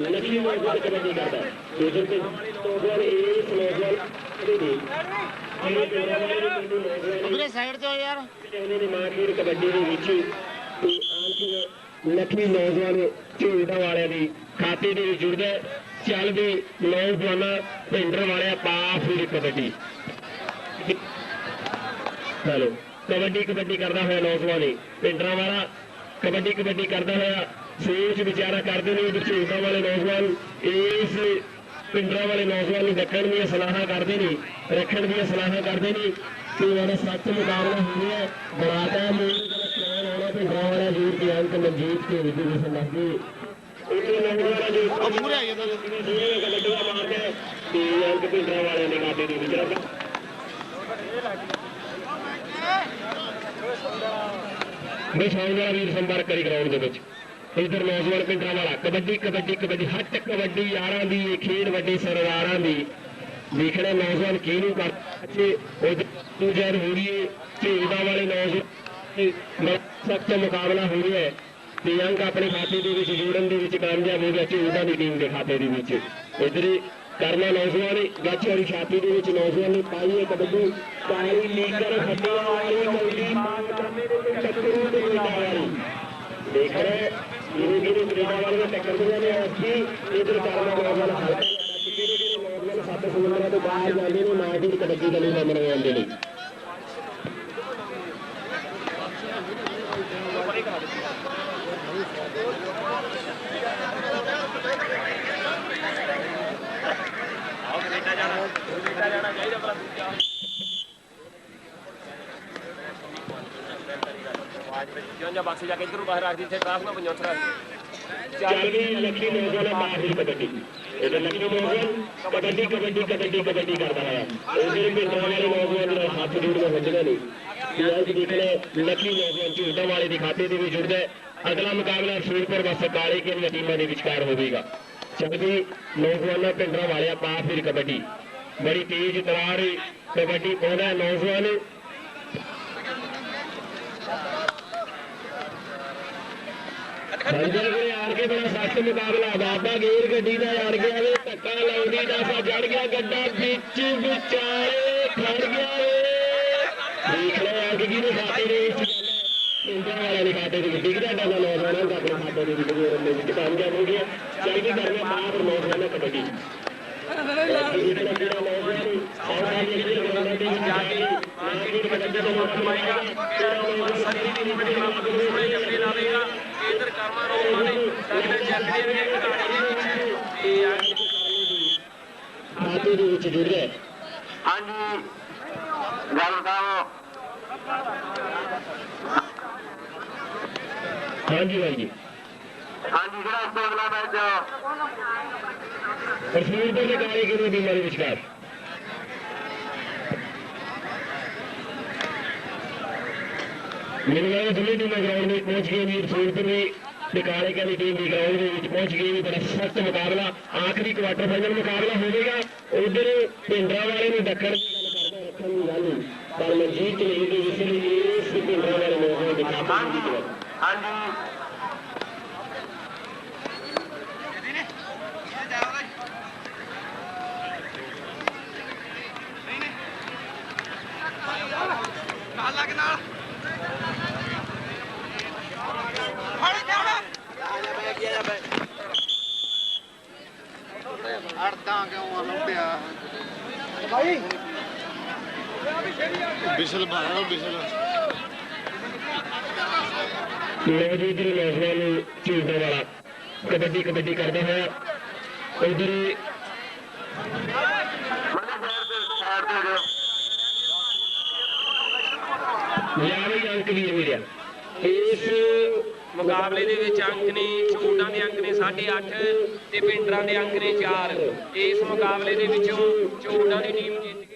ਲੱਖੀ ਨੌਜਵਾਨ ਕਬੱਡੀ ਕਰਦਾ ਦੂਜੇ ਤੇ ਨੌਜਵਾਨ ਇਹ ਪਿੰਡਾਂ ਵਾਲੇ ਉਧਰੇ ਸਾਈਡ ਤੇ ਹੋ ਯਾਰ। ਕਹਿੰਦੇ ਨੇ ਮਾਰਕੀਟ ਕਬੱਡੀ ਦੇ ਵਿੱਚ ਤੇ ਨੌਜਵਾਨ ਝੂਲਦਾ ਵਾਲਿਆਂ ਦੀ ਖਾਤੇ ਦੇ ਵਿੱਚ ਜੁੜਦਾ ਹੈ। ਚੱਲ ਨੌਜਵਾਨਾਂ, ਭਿੰਡਰ ਵਾਲਿਆਂ ਪਾ ਫਿਰ ਕਬੱਡੀ। ਚਲੋ ਕਬੱਡੀ ਕਬੱਡੀ ਕਰਦਾ ਹੋਇਆ ਨੌਜਵਾਨ ਹੀ ਪਿੰਡਰਾਂ ਵਾਲਾ ਕਬੱਡੀ ਕਬੱਡੀ ਕਰਦਾ ਹੋਇਆ ਸੋਚ ਵਿਚਾਰਾ ਕਰਦੇ ਨੇ ਝੂਲਦਾ ਵਾਲੇ ਨੌਜਵਾਨ ਇਸ ਪਿੰਡਰਾਂ ਵਾਲੇ ਨੌਜਵਾਨ ਨੂੰ ਰੱਖਣ ਦੀਆਂ ਸਲਾਹਾਂ ਕਰਦੇ ਨੇ ਰੱਖਣ ਦੀਆਂ ਸਲਾਹਾਂ ਕਰਦੇ ਨੇ ਕਿ ਉਹਨਾਂ ਸੱਤ ਮੁਕਾਬਲਾ ਹੋ। ਰਿਹਾ ਬਰਾਤਾ ਮੂਲ ਦਾ ਪਿੰਡਰਾਂ ਵਾਲਾ ਵੀਰ ਦੀ ਅੰਕ ਮਨਜੀਤ ਕੇ ਵਿਧੀ ਦੇ ਸੰਬੰਧੀ ਇਹ ਨੌਜਵਾਨ ਜੋ ਉਹ ਮੂਹਰੇ ਆਈ ਜਾਂਦਾ ਜਿਹੜੇ ਕਬੱਡੀਆਂ ਮਾਰਦੇ ਆ, ਤੇ ਅੰਕ ਪਿੰਡਰਾਂ ਵਾਲਿਆਂ ਦੇ ਖਾਤੇ ਦੇ ਵਿੱਚ ਰੱਖ ਬਈ ਵਾਲਾ ਵੀਰ ਸੰਪਰਕ ਕਰੀ ਗਰਾਊਂਡ ਦੇ ਵਿੱਚ। ਇਧਰ ਨੌਜਵਾਨ ਪਿੰਡਰਾਂ ਵਾਲਾ, ਕਬੱਡੀ ਕਬੱਡੀ ਕਬੱਡੀ, ਹੱਟ ਕਬੱਡੀ ਯਾਰਾਂ ਦੀ, ਖੇਡ ਵੱਡੀ ਸਰਦਾਰਾਂ ਦੀ। ਦੇਖਣਾ ਨੌਜਵਾਨ ਕਿਹਨੂੰ ਕਰ ਅੱਛੇ ਉਹ ਦੂਜਾ ਹੋ ਰਹੀ ਹੈ ਝੇਲਦਾ ਵਾਲੇ ਨੌਜਵਾਨ। ਸਖਤ ਮੁਕਾਬਲਾ ਹੋ ਰਿਹਾ ਹੈ। ਤੇ ਅੰਕ ਆਪਣੇ ਖਾਤੇ ਦੇ ਵਿੱਚ, ਜੋੜਨ ਦੇ ਵਿੱਚ ਕਾਮਯਾਬ ਹੋ ਗਿਆ, ਝੇਲਦਾ ਦੀ ਟੀਮ ਦੇ ਖਾਤੇ ਦੇ ਵਿੱਚ। ਇਧਰ ਕਰਨਾ ਨੌਜਵਾਨ ਗੱਛ ਵਾਲੀ ਛਾਤੀ ਦੇ ਵਿੱਚ ਨੌਜਵਾਨ ਨੇ ਪਾਈ ਹੈ ਕਬੱਡੀ। ਕਾਲੀ ਲੀਕਰ ਖੱਟਿਆ ਵਾਲੀ ਕਬੱਡੀ ਮਾਰ ਕਰਨੇ ਦੇ ਵਿੱਚ ਟੱਕਰੂ ਦੇ ਵਿੱਚ ਵਾਲੀ ਦੇਖ ਰਹੇ ਜਿਹੜੇ ਜਿਹੜੇ ਕੈਨੇਡਾ ਵਾਲੇ ਨੇ ਟੱਕਰ ਦਿਆਂ ਨੇ ਅਸੀਂ ਇਧਰ ਕਰਨਾ ਨੌਜਵਾਨ ਹਲਕਾ ਜਿਹੜੇ ਜਿਹੜੇ ਨੌਜਵਾਨ ਸੱਤ ਸਮੁੰਦਰਾਂ ਤੋਂ ਬਾਹਰ ਜਾਂਦੇ ਨੇ ਨਾ ਕਿ ਕਬੱਡੀ ਗਲੀ ਦਾ ਮਨਵਾਉਂਦੇ ਨੇ ਜਿਉਂ ਜਿਉਂ ਬਾਕਸ ਜਾ ਕੇ ਇੱਧਰ ਨੂੰ ਬਾਹਰ ਰੱਖਦੀ ਇੱਥੇ ਟ੍ਰਾਫਿਕ ਵਿੱਚ ਪਹੁੰਚ ਰਿਹਾ ਚੱਲ ਵੀ ਲੱਖੀ ਨੌਜਵਾਨ ਬਾਹਰ ਕਬੱਡੀ। ਇਹਦੇ ਲੱਖੀ ਨੌਜਵਾਨ ਕਬੱਡੀ ਕਬੱਡੀ ਕਬੱਡੀ ਕਬੱਡੀ ਕਰਦਾ ਹੈ ਉਹਦੇ ਪਿੰਡਾਂ ਵਾਲੇ ਨੌਜਵਾਨ ਨਾਲ ਹੱਥ ਜੋੜਨਾ ਵੱਜਦਾ ਨਹੀਂ ਤੇ ਅੱਜ ਦੇਖਣਾ ਵਾਲੇ ਦੇ ਖਾਤੇ ਦੇ ਵੀ ਜੁੜਦਾ। ਹੈ ਅਗਲਾ ਮੁਕਾਬਲਾ ਸੂਰਪੁਰ ਵਸ ਕਾਲੇ ਕੇ ਟੀਮਾਂ ਦੇ ਵਿਚਕਾਰ ਹੋਵੇਗਾ। ਚੱਲਦੀ ਨੌਜਵਾਨਾਂ ਪਿੰਡਾਂ ਵਾਲਿਆ ਪਾ ਕਬੱਡੀ। ਬੜੀ ਤੇਜ਼ ਤਰਾਰ ਕਬੱਡੀ ਪਾਉਂਦਾ ਹੈ ਨੌਜਵਾਨ। ਸੰਜੇ ਕੋਲੇ ਆਣ ਕੇ ਬੜਾ ਸਖਤ ਮੁਕਾਬਲਾ ਬਾਬਾ ਗੇਰ ਗੱਡੀ ਦਾ ਆਣ ਗਿਆ ਵੇ ਧੱਕਾ ਲਾਉਂਦੀ ਦਾ ਸਾ ਜੜ ਗਿਆ ਗੱਡਾ ਵਿੱਚ ਵਿਚਾਲੇ ਖੜ ਗਿਆ ਵੇ ਦੇਖ ਲੈ ਆ ਕਿ ਕਿਹਦੇ ਖਾਤੇ ਦੇ ਵਿੱਚ ਇੰਡੀਆ ਵਾਲਿਆਂ ਦੇ ਖਾਤੇ ਦੇ ਵਿੱਚ ਡਿੱਗਦਾ ਡਾਲਾ ਨੌਜਵਾਨਾਂ ਦਾ ਆਪਣੇ ਖਾਤੇ ਦੇ ਵਿੱਚ ਜੋੜਨ ਦੇ ਵਿੱਚ ਕਾਮਯਾਬ ਹੋ ਗਿਆ ਕੇ ਕਰਨਾ ਬਾਹਰ ਨੌਜਵਾਨਾਂ ਕਬੱਡੀ। ਵਿੱਚ ਜਾ ਕੇ ਮਾਰਕੀਟ ਕਬੱਡੀ ਦਾ ਮੁੱਖ ਮਾਏਗਾ ਜਿਹੜਾ ਨੌਜਵਾਨ ਸਾਰੀ ਦੀ ਬੜੀ ਮਾਰ ਜੱਫੇ ਲਾਵੇਗਾ। ਇੱਧਰ ਕਰਮਾ ਰੋਮਾ ਨੇ ਸਾਡੇ ਚੱਕ ਦੇ ਵੀ ਕਹਾਣੀ ਦੇ ਵਿੱਚ ਤੇ ਆ ਖਾਤੇ ਦੇ ਵਿੱਚ ਜੁੜ ਗਿਆ ਹਾਂਜੀ ਗੱਲ ਸਾਹਿਬ। ਹਾਂਜੀ ਭਾਈ ਜੀ ਹਾਂਜੀ ਜਿਹੜਾ ਇਸ ਤੋਂ ਅਗਲਾ ਮੈਚ ਕਸ਼ਮੀਰ ਦੇ ਕਾਲੇ ਕਿਲੋ ਦੀ ਮਾਰੀ ਵਿਚਕਾਰ? ਮੇਰੇ ਨਾਲ ਦੋਵੇਂ ਟੀਮਾਂ ਗਰਾਊਂਡ ਵਿੱਚ ਪਹੁੰਚ ਗਏ ਵੀਰ ਸੂਰਪੁਰ ਵੀ ਤੇ ਕਾਲੇ ਕਹਿੰਦੀ ਟੀਮ ਵੀ ਗਰਾਊਂਡ ਦੇ ਵਿੱਚ ਪਹੁੰਚ ਗਈ ਵੀ ਬੜਾ ਸਖਤ ਮੁਕਾਬਲਾ ਆਖਰੀ ਕੁਆਟਰ ਫਾਈਨਲ ਮੁਕਾਬਲਾ ਹੋਵੇਗਾ ਉਧਰ ਪਿੰਡਰਾ ਵਾਲੇ ਨੂੰ ਡੱਕਣ ਦੀ ਗੱਲ ਕਰਦਾ ਰੱਖਣ ਦੀ ਗੱਲ ਨਹੀਂ। ਪਰ ਮਨਜੀਤ ਨੇ ਇਹਦੇ ਵਿਸ਼ੇ ਲਈ ਇਸ ਪਿੰਡਰਾ ਵਾਲੇ ਨੂੰ ਦੇ ਖਾਤੇ ਦੀ ਗੱਲ ਹਾਂਜੀ ਅੜਦਾ ਕਿਉਂ ਆ ਲੰਬਿਆ? ਭਾਈ। ਬਿਸਲ ਬਾਹਰ ਬਿਸਲ ਮੌਜੂਦ ਨੌਜਵਾਨ ਨੂੰ ਝੂਲਦਾ ਵਾਲਾ ਕਬੱਡੀ ਕਬੱਡੀ ਕਰਦਾ ਹੋਇਆ ਉਧਰ ਸਾਈਡ ਦੇ ਦਿਓ ਲਿਆਵੇ ਅੰਕ ਵੀਰ ਮੇਰਿਆ ਇਸ ਮੁਕਾਬਲੇ ਦੇ ਵਿੱਚ ਅੰਕ ਨੇ ਛੋਟਾਂ ਦੇ ਅੰਕ ਨੇ 8.5 ਤੇ ਪਿੰਡਰਾਂ ਦੇ ਅੰਕ ਨੇ 4 ਇਸ ਮੁਕਾਬਲੇ ਦੇ ਵਿੱਚੋਂ ਛੋਟਾਂ ਦੀ ਟੀਮ ਜਿੱਤ ਕੇ